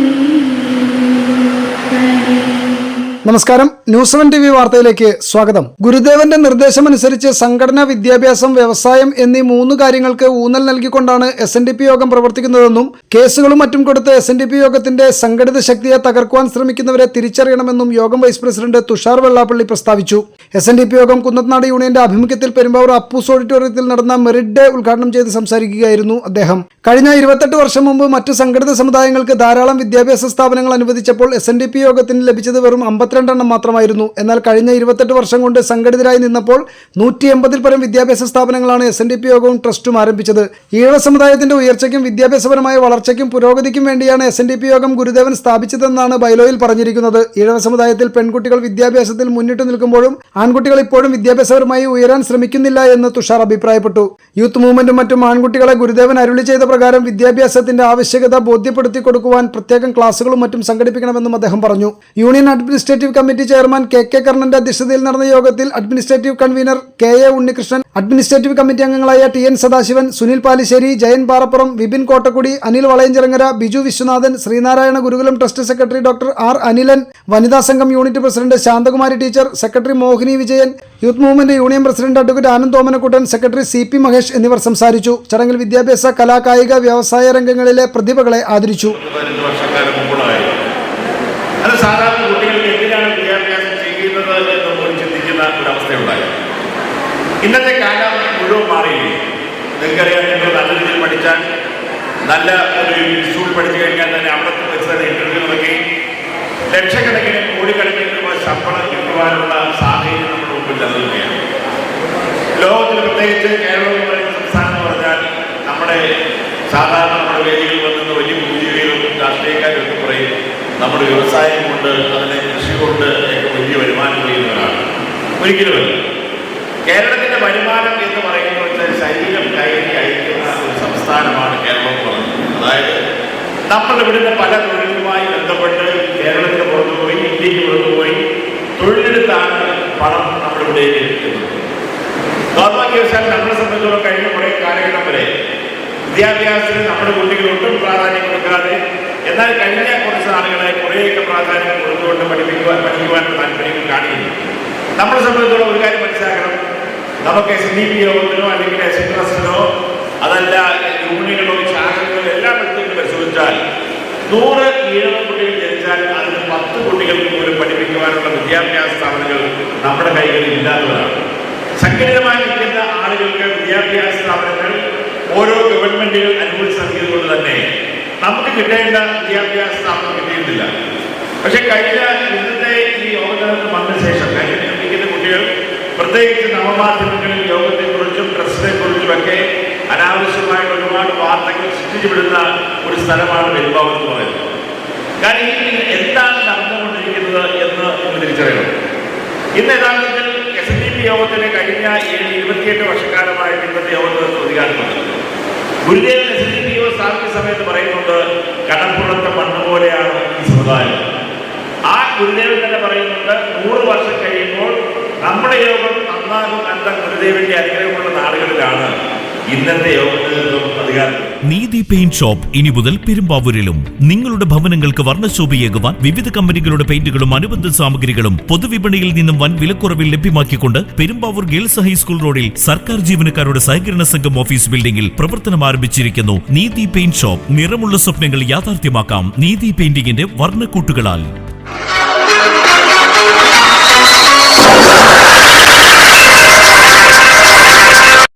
Hum. നമസ്കാരം. News one T V വാർത്തയിലേക്ക് സ്വാഗതം. ഗുരുദേവന്റെ നിർദ്ദേശമനുസരിച്ച് സംഘടന വിദ്യാഭ്യാസം വ്യവസായം എന്നീ മൂന്ന് കാര്യങ്ങൾക്ക് ഊന്നൽ നൽകിക്കൊണ്ടാണ് S N D P Yogam പ്രവർത്തിക്കുന്നതെന്നും കേസുകളും മറ്റും കൊടുത്ത് എസ് എൻ ഡി പി യോഗത്തിന്റെ സംഘടിത ശക്തിയെ തകർക്കുവാൻ ശ്രമിക്കുന്നവരെ തിരിച്ചറിയണമെന്നും യോഗം വൈസ് പ്രസിഡന്റ് തുഷാർ വെള്ളാപ്പള്ളി പ്രസ്താവിച്ചു. എസ് എൻ ഡി പി യോഗം കുന്നത്തനാട് യൂണിയന്റെ ആഭിമുഖ്യത്തിൽ പെരുമ്പാവൂർ അപ്പൂസ് ഓഡിറ്റോറിയത്തിൽ നടന്ന മെറിറ്റ് ഡേ ഉദ്ഘാടനം ചെയ്ത് സംസാരിക്കുകയായിരുന്നു അദ്ദേഹം. കഴിഞ്ഞ ഇരുപത്തെട്ട് വർഷം മുമ്പ് മറ്റ് സംഘടിത സമുദായങ്ങൾക്ക് ധാരാളം വിദ്യാഭ്യാസ സ്ഥാപനങ്ങൾ അനുവദിച്ചപ്പോൾ എസ് എൻ ഡി പി യോഗത്തിന് ലഭിച്ചത് വെറും അമ്പത്തിരണ്ടെണ്ണം മാത്രമായിരുന്നു. എന്നാൽ കഴിഞ്ഞ ഇരുപത്തെട്ട് വർഷം കൊണ്ട് സംഘടിതരായി നിന്നപ്പോൾ നൂറ്റി എൺപതിൽ പരം വിദ്യാഭ്യാസ സ്ഥാപനങ്ങളാണ് എസ് എൻ ഡി പി യോഗവും ട്രസ്റ്റും ആരംഭിച്ചത്. ഈഴവ സമുദായത്തിന്റെ ഉയർച്ചയ്ക്കും വിദ്യാഭ്യാസപരമായ വളർച്ചയ്ക്കും പുരോഗതിക്കും വേണ്ടിയാണ് എസ് എൻ ഡി പി യോഗം ഗുരുദേവൻ സ്ഥാപിച്ചതെന്നാണ് ബൈലോയിൽ പറഞ്ഞിരിക്കുന്നത്. ഈഴവ സമുദായത്തിൽ പെൺകുട്ടികൾ വിദ്യാഭ്യാസത്തിൽ മുന്നിട്ട് നിൽക്കുമ്പോഴും ആൺകുട്ടികൾ ഇപ്പോഴും വിദ്യാഭ്യാസപരമായി ഉയരാൻ ശ്രമിക്കുന്നില്ല എന്ന് തുഷാർ അഭിപ്രായപ്പെട്ടു. യൂത്ത് മൂവ്മെന്റും മറ്റും ആൺകുട്ടികളെ ഗുരുദേവൻ അരുളി ചെയ്ത പ്രകാരം വിദ്യാഭ്യാസത്തിന്റെ ആവശ്യകത ബോധ്യപ്പെടുത്തി കൊടുക്കുവാൻ പ്രത്യേകം ക്ലാസുകളും മറ്റും സംഘടിപ്പിക്കണമെന്നും അദ്ദേഹം പറഞ്ഞു. Union administrative committee chairman K K കർണന്റെ അധ്യക്ഷതയിൽ നടന്ന യോഗത്തിൽ administrative convener K A Unnikrishnan administrative committee അംഗങ്ങളായ T N Sadasivan Sunil Palissery Jayan Parappuram Vipin Kottakkudi Anil Valayanchirangara Biju Viswanathan Sreenarayana Gurukulam trust secretary doctor R Anilan വനിതാ സംഘം unit president Santhakumari teacher secretary Mohini Vijayan youth movement union president advocate Anand Thomanakkuttan secretary C P Mahesh എന്നിവർ സംസാരിച്ചു. ചടങ്ങിൽ വിദ്യാഭ്യാസ കലാകായിക വ്യവസായ രംഗങ്ങളിലെ പ്രതിഭകളെ ആദരിച്ചു. അത് സാധാരണ ചെയ്യുന്നത് എന്ന് പോലും ചിന്തിക്കുന്ന ഒരവസ്ഥയുണ്ടായി. ഇന്നത്തെ കാലം മുഴുവൻ മാറിയില്ലേ? നിങ്ങൾക്കറിയാം നിങ്ങൾ നല്ല രീതിയിൽ പഠിച്ചാൽ നല്ല ഒരു സ്കൂൾ പഠിച്ചു കഴിഞ്ഞാൽ തന്നെ അവിടെ വെച്ച് തന്നെ ഇന്റർവ്യൂ നടക്കി ലക്ഷക്കണക്കിന് കോടിക്കണക്കിന് രൂപ ശമ്പളം കിട്ടുവാനുള്ള സാഹചര്യം നമ്മുടെ മുമ്പിൽ നിലനിൽക്കുകയാണ്. ലോകത്തിൽ പ്രത്യേകിച്ച് കേരളം സംസ്ഥാനം എന്ന് പറഞ്ഞാൽ നമ്മുടെ സാധാരണ നമ്മുടെ വേദികളിൽ വന്നിരുന്ന വലിയ ബുദ്ധിജീവികളും രാഷ്ട്രീയക്കാരും ഒക്കെ പറയും നമ്മുടെ വ്യവസായം കൊണ്ട് അതിനെ കൃഷി കൊണ്ട് ഒക്കെ വലിയ വരുമാനം ചെയ്യുന്നവരാണ് ഒരിക്കലുമല്ല. കേരളത്തിന്റെ വരുമാനം എന്ന് വെച്ചാൽ ശരീരം കയറി അയക്കുന്ന ഒരു സംസ്ഥാനമാണ് കേരളം അതായത് നമ്മൾ ഇവിടുത്തെ പല തൊഴിലുമായി ബന്ധപ്പെട്ട് കേരളത്തിന് പുറത്തു പോയി ഇന്ത്യയ്ക്ക് പുറത്തു പോയി തൊഴിലെടുത്താണ് പണം നമ്മളിവിടെ എത്തുന്നത് ദൗർഭാഗ്യവശാൽ നമ്മളെ സംബന്ധിച്ചോളം കഴിഞ്ഞ കുറേ കാലഘട്ടം വരെ വിദ്യാഭ്യാസത്തിന് നമ്മുടെ കുട്ടികൾ ഒട്ടും പ്രാധാന്യം കൊടുക്കാതെ എന്നാൽ കഴിഞ്ഞ കുറച്ച് നാളുകളായി കുറേയൊക്കെ പ്രാധാന്യം കൊടുത്തുകൊണ്ട് പഠിപ്പിക്കുവാൻ നമ്മളെ സംബന്ധിച്ചോളം ഒരു കാര്യം മനസ്സിലാക്കണം. നമുക്ക് എസ് ഡി പി യോഗത്തിനോ അല്ലെങ്കിൽ എസ് ട്രസ്റ്റിനോ അതല്ല യൂണിയനോ ശാഖകളോ എല്ലാം എടുത്തിട്ട് പരിശോധിച്ചാൽ നൂറ് ഈഴവ കുട്ടികൾ ജനിച്ചാൽ അതിന് പത്ത് കുട്ടികൾക്ക് പോലും പഠിപ്പിക്കുവാനുള്ള വിദ്യാഭ്യാസ സ്ഥാപനങ്ങൾ നമ്മുടെ കൈകളിൽ ഇല്ലാത്തതാണ്. സംഘടിതമായി നിൽക്കുന്ന ആളുകൾക്ക് വിദ്യാഭ്യാസ സ്ഥാപനങ്ങൾ ഓരോ ഗവൺമെന്റുകൾ അനുകൂലിച്ച് നൽകിയത് കൊണ്ട് തന്നെ നമുക്ക് കിട്ടേണ്ട വിദ്യാഭ്യാസ സ്ഥാപനം കിട്ടിയിട്ടില്ല. പക്ഷെ കഴിഞ്ഞ ഇന്നത്തെ ഈ യോഗത്തിന് വന്ന ശേഷം കഴിഞ്ഞ കുട്ടികൾ പ്രത്യേകിച്ച് നവമാധ്യമങ്ങളിൽ യോഗത്തെക്കുറിച്ചും ഡ്രസ്സിനെക്കുറിച്ചുമൊക്കെ കുറിച്ചുമൊക്കെ അനാവശ്യമായിട്ട് ഒരുപാട് വാർത്തകൾ സൃഷ്ടിച്ചുവിടുന്ന ഒരു സ്ഥലമാണ് പെരുമ്പാവൂർ എന്ന് പറയുന്നത്. കാരണം ഈ എന്താണ് നടന്നുകൊണ്ടിരിക്കുന്നത് എന്ന് നമ്മൾ തിരിച്ചറിയണം. ഇന്ന് യഥാർത്ഥത്തിൽ എസ് ഡി പി യോഗത്തിന് കഴിഞ്ഞ ഏഴ് ഇരുപത്തിയെട്ട് വർഷക്കാലമായിട്ട് ഇന്നത്തെ യോഗത്തിന് പ്രതികാരമുണ്ട് Gurudevan S D P Yogam സ്ഥാപിച്ച സമയത്ത് പറയുന്നുണ്ട് കടപ്പുറത്തെ മണ്ണ് പോലെയാണ് ഈ സമുദായം. ആ ഗുരുദേവൻ തന്നെ പറയുന്നുണ്ട് നൂറ് വർഷം കഴിയുമ്പോൾ നമ്മുടെ യോഗം നന്നാകും അന്ത ഗുരുദേവന്റെ അനുഗ്രഹമുള്ള നാടുകളിലാണ് ഇന്നത്തെ യോഗത്തിൽ അധികാരം. നീതി പെയിന്റ് ഷോപ്പ് ഇനി മുതൽ പെരുമ്പാവൂരിലും. നിങ്ങളുടെ ഭവനങ്ങൾക്ക് വർണശോഭയേകുവാൻ വിവിധ കമ്പനികളുടെ പെയിന്റുകളും അനുബന്ധ സാമഗ്രികളും പൊതുവിപണിയിൽ നിന്നും വൻ വിലക്കുറവിൽ ലഭ്യമാക്കിക്കൊണ്ട് പെരുമ്പാവൂർ ഗേൾസ് ഹൈസ്കൂൾ റോഡിൽ സർക്കാർ ജീവനക്കാരുടെ സഹകരണ സംഘം ഓഫീസ് ബിൽഡിംഗിൽ പ്രവർത്തനം ആരംഭിച്ചിരിക്കുന്നു. നീതി പെയിന്റ് ഷോപ്പ് നിറമുള്ള സ്വപ്നങ്ങൾ യാഥാർത്ഥ്യമാക്കാം. നീതി പെയിന്റിംഗിന്റെ വർണക്കൂട്ടുകളാൽ.